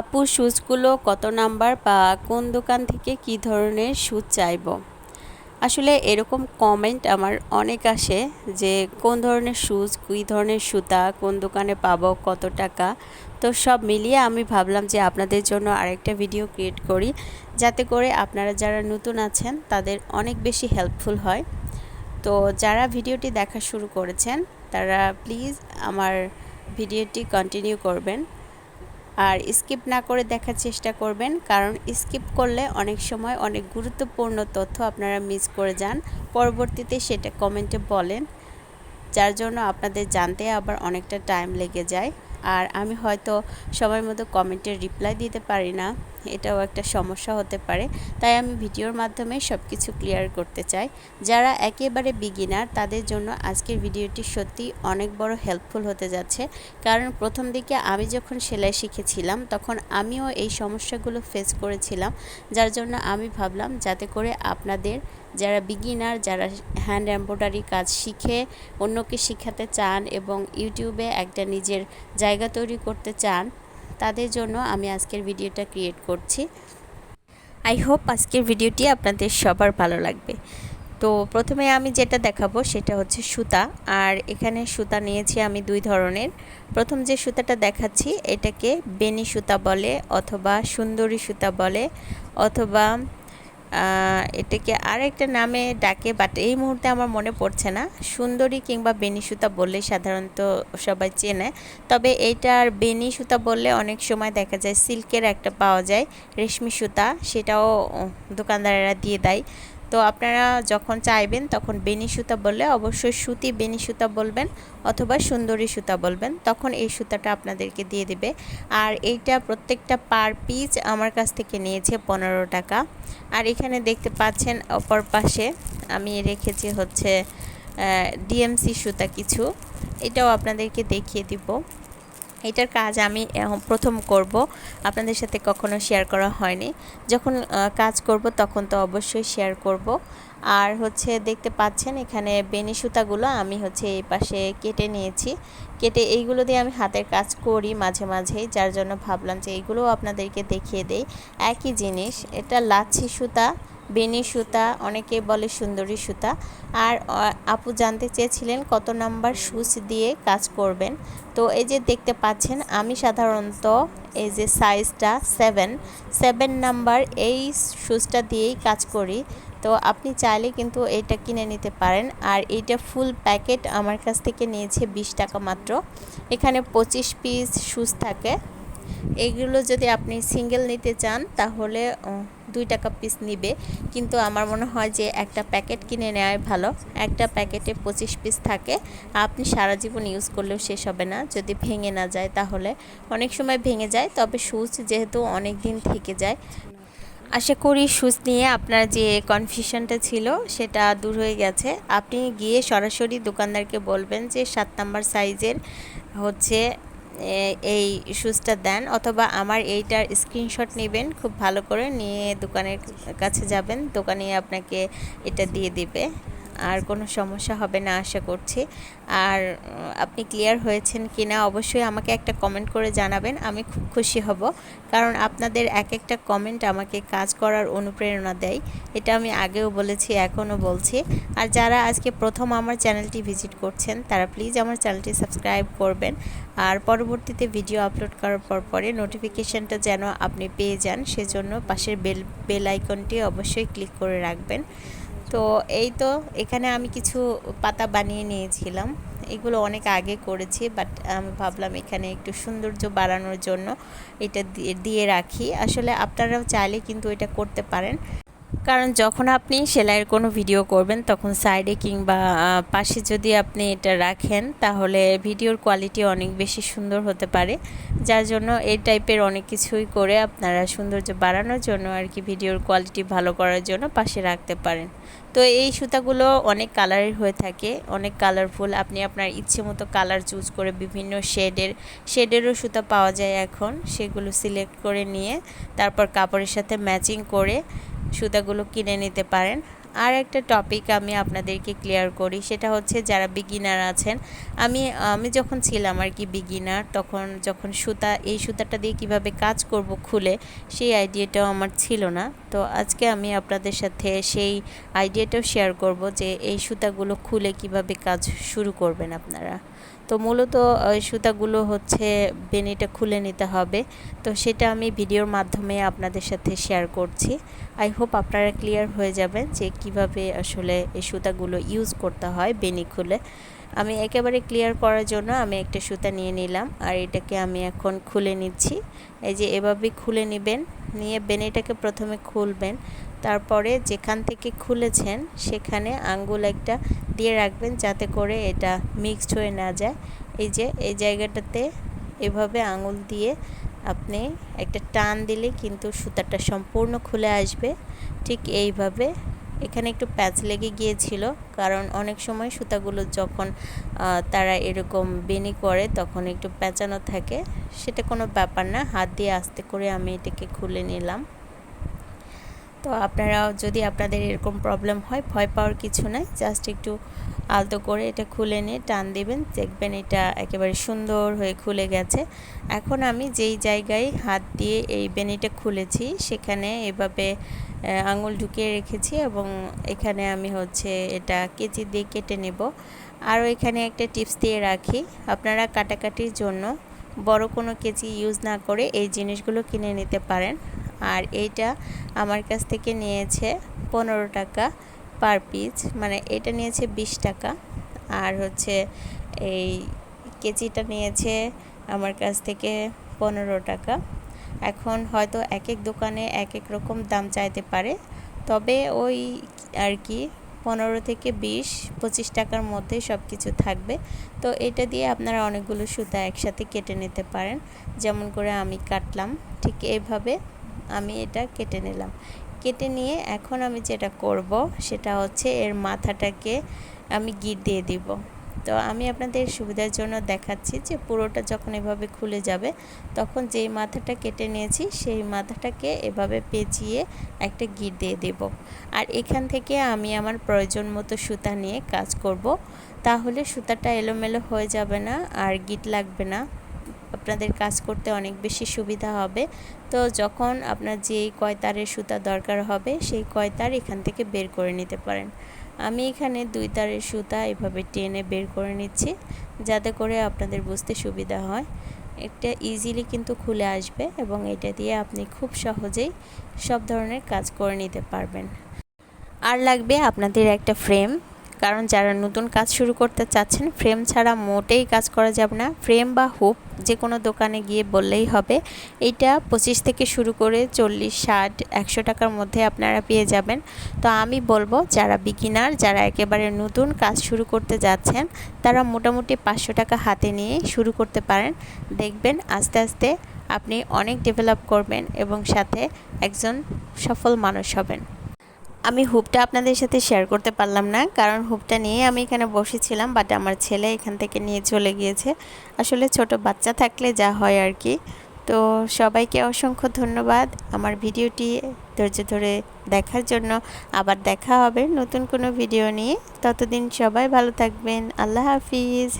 আপু শুজগুলো কত নাম্বার বা কোন দোকান থেকে কি ধরনের শুজ চাইব? আসলে এরকম কমেন্ট আমার অনেক আসে যে কোন ধরনের শুজ কী ধরনের সুতা, কোন দোকানে পাবো, কত টাকা? তো সব মিলিয়ে আমি ভাবলাম যে আপনাদের জন্য আরেকটা ভিডিও ক্রিয়েট করি। যাতে করে আপনারা যারা নতুন আছেন, তাদের অনেক বেশি হেল্পফুল হয়। তো যারা ভিডিওটি দেখা শুরু করেছেন, তারা প্লিজ আমার ভিডিওটি কন্টিনিউ করবেন। আর স্কিপ না করে দেখার চেষ্টা করবেন, কারণ স্কিপ করলে অনেক সময় অনেক গুরুত্বপূর্ণ তথ্য আপনারা মিস করে যান। পরবর্তীতে সেটা কমেন্টে বলেন, যার জন্য আপনাদের জানতে আবার অনেকটা টাইম লেগে যায়। আর আমি হয়তো সময় মতো কমেন্টের রিপ্লাই দিতে পারি না। এটাও একটা সমস্যা হতে পারে। তাই আমি ভিডিওর মাধ্যমে সব কিছু ক্লিয়ার করতে চাই। যারা একেবারে বিগিনার তাদের জন্য আজকের ভিডিওটি সত্যি অনেক বড় হেল্পফুল হতে যাচ্ছে। কারণ প্রথম দিকে আমি যখন সেলাই শিখেছিলাম, তখন আমিও এই সমস্যাগুলো ফেস করেছিলাম। যার জন্য আমি ভাবলাম, যাতে করে আপনাদের যারা বিগিনার যারা হ্যান্ড এম্ব্রয়ডারি কাজ শিখে, অন্যকে শেখাতে চান এবং ইউটিউবে একটা নিজের জায়গা তৈরি করতে চান তাদের জন্য আমি আজকের ভিডিওটা ক্রিয়েট করছি। আই হোপ আজকের ভিডিওটি আপনাদের সবার ভালো লাগবে। তো প্রথমে আমি যেটা দেখাবো সেটা হচ্ছে সুতা। আর এখানে সুতা নিয়েছি আমি দুই ধরনের। প্রথম যে সুতাটা দেখাচ্ছি, এটাকে বেনি সুতা বলে অথবা সুন্দরী সুতা বলে অথবা এটাকে আরেকটা নামে ডাকে বাট এই মুহূর্তে আমার মনে পড়ছে না। সুন্দরী কিংবা বেনি সুতা বললে সাধারণত সবাই চেনে। তবে এইটার বেনি সুতা বললে অনেক সময় দেখা যায় সিল্কের একটা পাওয়া যায় রেশমি সুতা, সেটাও দোকানদারেরা দিয়ে দেয়। তো আপনারা যখন চাইবেন তখন বেনি সুতা বললে অবশ্যই সুতি বেনি সুতা বলবেন অথবা সুন্দরী সুতা বলবেন, তখন এই সুতাটা আপনাদেরকে দিয়ে দেবে। আর এইটা প্রত্যেকটা পার পিস আমার কাছ থেকে নিয়েছে পনেরো টাকা। আর এখানে দেখতে পাচ্ছেন অপর পাশে আমি রেখেছি হচ্ছে ডিএমসি সুতা কিছু। এটাও আপনাদেরকে দেখিয়ে দিব। এটার কাজ আমি প্রথম করব। আপনাদের সাথে কখনো শেয়ার করা হয়নি। যখন কাজ করব তখন তো অবশ্যই শেয়ার করব। আর হচ্ছে দেখতে পাচ্ছেন এখানে বেনি সুতাগুলো আমি হচ্ছে এই পাশে কেটে নিয়েছি। কেটে এইগুলো দিয়ে আমি হাতের কাজ করি মাঝে মাঝেই। যার জন্য ভাবলাম যে এইগুলোও আপনাদেরকে দেখিয়ে দেই। একই জিনিস, এটা লাচ্ছি সুতা। বেনি সুতা, অনেকে বলে সুন্দরী সুতা। আর আপু জানতে চেয়েছিলেন কত নাম্বার সুচ দিয়ে কাজ করবেন। তো এই যে দেখতে পাচ্ছেন, আমি সাধারণত এই যে সাইজটা সেভেন সেভেন নাম্বার এই সুচটা দিয়েই কাজ করি। তো আপনি চাইলে কিন্তু এটা কিনে নিতে পারেন। আর এইটা ফুল প্যাকেট আমার কাছ থেকে নিয়েছে বিশ টাকা মাত্র। এখানে পঁচিশ পিস শুজ থাকে। এগুলো যদি আপনি সিঙ্গেল নিতে চান, তাহলে দুই টাকা পিস নিবে। কিন্তু আমার মনে হয় যে একটা প্যাকেট কিনে নেওয়াই ভালো। একটা প্যাকেটে পঁচিশ পিস থাকে। আপনি সারা জীবন ইউজ করলেও শেষ হবে না। যদি ভেঙে না যায়, তাহলে অনেক সময় ভেঙে যায়। তবে সুচ যেহেতু অনেক দিন থেকে যায়। আশা করি সুচ নিয়ে আপনার যে কনফিউশনটা ছিল, সেটা দূর হয়ে গেছে। আপনি গিয়ে সরাসরি দোকানদারকে বলবেন যে সাত নাম্বার সাইজের হচ্ছে এই শুজটা দেন অথবা আমার এইটার স্ক্রিনশট নেবেন, খুব ভালো করে নিয়ে দোকানের কাছে যাবেন দোকানে আপনাকে এটা দিয়ে দিবে। আর কোনো সমস্যা হবে না, আশা করছি। আর আপনি ক্লিয়ার হয়েছেন কি না অবশ্যই আমাকে একটা কমেন্ট করে জানাবেন, আমি খুব খুশি হব। কারণ আপনাদের এক একটা কমেন্ট আমাকে কাজ করার অনুপ্রেরণা দেয়, এটা আমি আগেও বলেছি, এখনও বলছি। আর যারা আজকে প্রথম আমার চ্যানেলটি ভিজিট করছেন, তারা প্লিজ আমার চ্যানেলটি সাবস্ক্রাইব করবেন। আর পরবর্তীতে ভিডিও আপলোড করার পর পরে নোটিফিকেশানটা যেন আপনি পেয়ে যান, সেজন্য পাশের বেল বেল আইকনটি অবশ্যই ক্লিক করে রাখবেন। তো এই তো, এখানে আমি কিছু পাতা বানিয়ে নিয়েছিলাম। এগুলো অনেক আগে করেছি বাট আমি ভাবলাম এখানে একটু সৌন্দর্য বাড়ানোর জন্য এটা দিয়ে রাখি। আসলে আপনারাও চাইলে কিন্তু এটা করতে পারেন। কারণ যখন আপনি সেলাইয়ের কোনো ভিডিও করবেন, তখন সাইডে কিংবা পাশে যদি আপনি এটা রাখেন, তাহলে ভিডিওর কোয়ালিটি অনেক বেশি সুন্দর হতে পারে। যার জন্য এই টাইপের অনেক কিছুই করে আপনারা সৌন্দর্য বাড়ানোর জন্য আর কি, ভিডিওর কোয়ালিটি ভালো করার জন্য পাশে রাখতে পারেন। তো এই সুতাগুলো অনেক কালারের হয়ে থাকে, অনেক কালারফুল আপনি আপনার ইচ্ছে মতো কালার চুজ করে বিভিন্ন শেডের, শেডেরও সুতা পাওয়া যায় এখন। সেগুলো সিলেক্ট করে নিয়ে তারপর কাপড়ের সাথে ম্যাচিং করে সুতাগুলো কিনে নিতে পারেন। আর একটা টপিক আমি আপনাদেরকে ক্লিয়ার করি, সেটা হচ্ছে যারা বিগিনার আছেন, আমি আমি যখন ছিলাম আর কি বিগিনার তখন যখন সুতা, এই সুতাটা দিয়ে কীভাবে কাজ করব খুলে, সেই আইডিয়াটাও আমার ছিল না। তো আজকে আমি আপনাদের সাথে সেই আইডিয়াটাও শেয়ার করব যে এই সুতাগুলো খুলে কীভাবে কাজ শুরু করবেন আপনারা। তো মূলত সুতাগুলো হচ্ছে বেনিটা খুলে নিতে হবে। তো সেটা আমি ভিডিওর মাধ্যমে আপনাদের সাথে শেয়ার করছি। আই হোপ আপনারা ক্লিয়ার হয়ে যাবেন যে কীভাবে আসলে এই সুতাগুলো ইউজ করতে হয় বেনি খুলে। আমি একেবারে ক্লিয়ার করার জন্য আমি একটা সুতা নিয়ে নিলাম, আর এটাকে আমি এখন খুলে নিচ্ছি। এই যে এভাবে খুলে নেবেন, নিয়ে বেনিটাকে প্রথমে খুলবেন, তারপরে যেখান থেকে খুলেছেন সেখানে আঙ্গুল একটা দিয়ে রাখবেন যাতে করে এটা মিক্সড হয়ে না যায়। এই যে এই জায়গাটাতে এভাবে আঙুল দিয়ে আপনি একটা টান দিলে কিন্তু সুতাটা সম্পূর্ণ খুলে আসবে। ঠিক এইভাবে এখানে একটু প্যাচ লেগে গিয়েছিল, কারণ অনেক সময় সুতাগুলো যখন তারা এরকম বেনি করে তখন একটু প্যাঁচানো থাকে। সেটা কোনো ব্যাপার না, হাত দিয়ে আস্তে করে আমি এটাকে খুলে নিলাম। তো আপনারা যদি আপনাদের এরকম প্রবলেম হয়, ভয় পাওয়ার কিছু নাই। জাস্ট একটু আলতো করে এটা খুলে নিয়ে টান দিবেন। দেখবেন এটা একেবারে সুন্দর হয়ে খুলে গেছে। এখন আমি যেই জায়গায় হাত দিয়ে এই বেনিটা খুলেছি, সেখানে এভাবে আঙুল ঢুকিয়ে রেখেছি এবং এখানে আমি হচ্ছে এটা কেচি দিয়ে কেটে নেব। আরও এখানে একটা টিপস দিয়ে রাখি, আপনারা কাটাকাটির জন্য বড় কোনো কেচি ইউজ না করে এই জিনিসগুলো কিনে নিতে পারেন। আর এইটা আমার কাছ থেকে নিয়েছে পনেরো টাকা পার পিস মানে এটা নিয়েছে বিশ টাকা। আর হচ্ছে এই কেজিটা নিয়েছে আমার কাছ থেকে পনেরো টাকা। এখন হয়তো এক এক দোকানে এক এক রকম দাম চাইতে পারে, তবে ওই আর কি পনেরো থেকে বিশ, পঁচিশ টাকার মধ্যে সব কিছু থাকবে। তো এটা দিয়ে আপনারা অনেকগুলো সুতা একসাথে কেটে নিতে পারেন। যেমন করে আমি কাটলাম, ঠিক এইভাবে আমি এটা কেটে নিলাম। কেটে নিয়ে এখন আমি যেটা করব সেটা হচ্ছে এর মাথাটাকে আমি গিট দিয়ে দিব। তো আমি আপনাদের সুবিধার জন্য দেখাচ্ছি যে পুরোটা যখন এভাবে খুলে যাবে, তখন যেই মাথাটা কেটে নিয়েছি সেই মাথাটাকে এভাবে পেঁচিয়ে একটা গিট দিয়ে দেব। আর এখান থেকে আমি আমার প্রয়োজন মতো সুতা নিয়ে কাজ করব। তাহলে সুতাটা এলোমেলো হয়ে যাবে না আর গিট লাগবে না। আপনাদের কাজ করতে অনেক বেশি সুবিধা হবে। তো যখন আপনার যেই কয়তারের সুতা দরকার হবে, সেই কয়তার এখান থেকে বের করে নিতে পারেন। আমি এখানে দুই তারের সুতা এভাবে টেনে বের করে নিচ্ছি, যাতে করে আপনাদের বুঝতে সুবিধা হয়। একটা ইজিলি কিন্তু খুলে আসবে এবং এটা দিয়ে আপনি খুব সহজেই সব ধরনের কাজ করে নিতে পারবেন। আর লাগবে আপনাদের একটা ফ্রেম কারণ যারা নতুন কাজ শুরু করতে চাচ্ছেন, ফ্রেম ছাড়া মোটেই কাজ করা যাবে না। ফ্রেম বা হুপ যে কোনো দোকানে গিয়ে বললেই হবে। এটা পঁচিশ থেকে শুরু করে চল্লিশ, ষাট, একশো টাকার মধ্যে আপনারা পেয়ে যাবেন। তো আমি বলব, যারা বিকিনার যারা একেবারে নতুন কাজ শুরু করতে যাচ্ছেন, তারা মোটামুটি পাঁচশো টাকা হাতে নিয়ে শুরু করতে পারেন। দেখবেন আস্তে আস্তে আপনি অনেক ডেভেলপ করবেন এবং সাথে একজন সফল মানুষ হবেন। আমি হুপটা আপনাদের সাথে শেয়ার করতে পারলাম না, কারণ হুপটা নিয়ে আমি এখানে বসেছিলাম বাট আমার ছেলে এখান থেকে নিয়ে চলে গিয়েছে। আসলে ছোট বাচ্চা থাকলে যা হয় আর কি। তো সবাইকে অসংখ্য ধন্যবাদ আমার ভিডিওটি ধৈর্য ধরে দেখার জন্য। আবার দেখা হবে নতুন কোনো ভিডিও নিয়ে। ততদিন সবাই ভালো থাকবেন। আল্লাহ হাফিজ।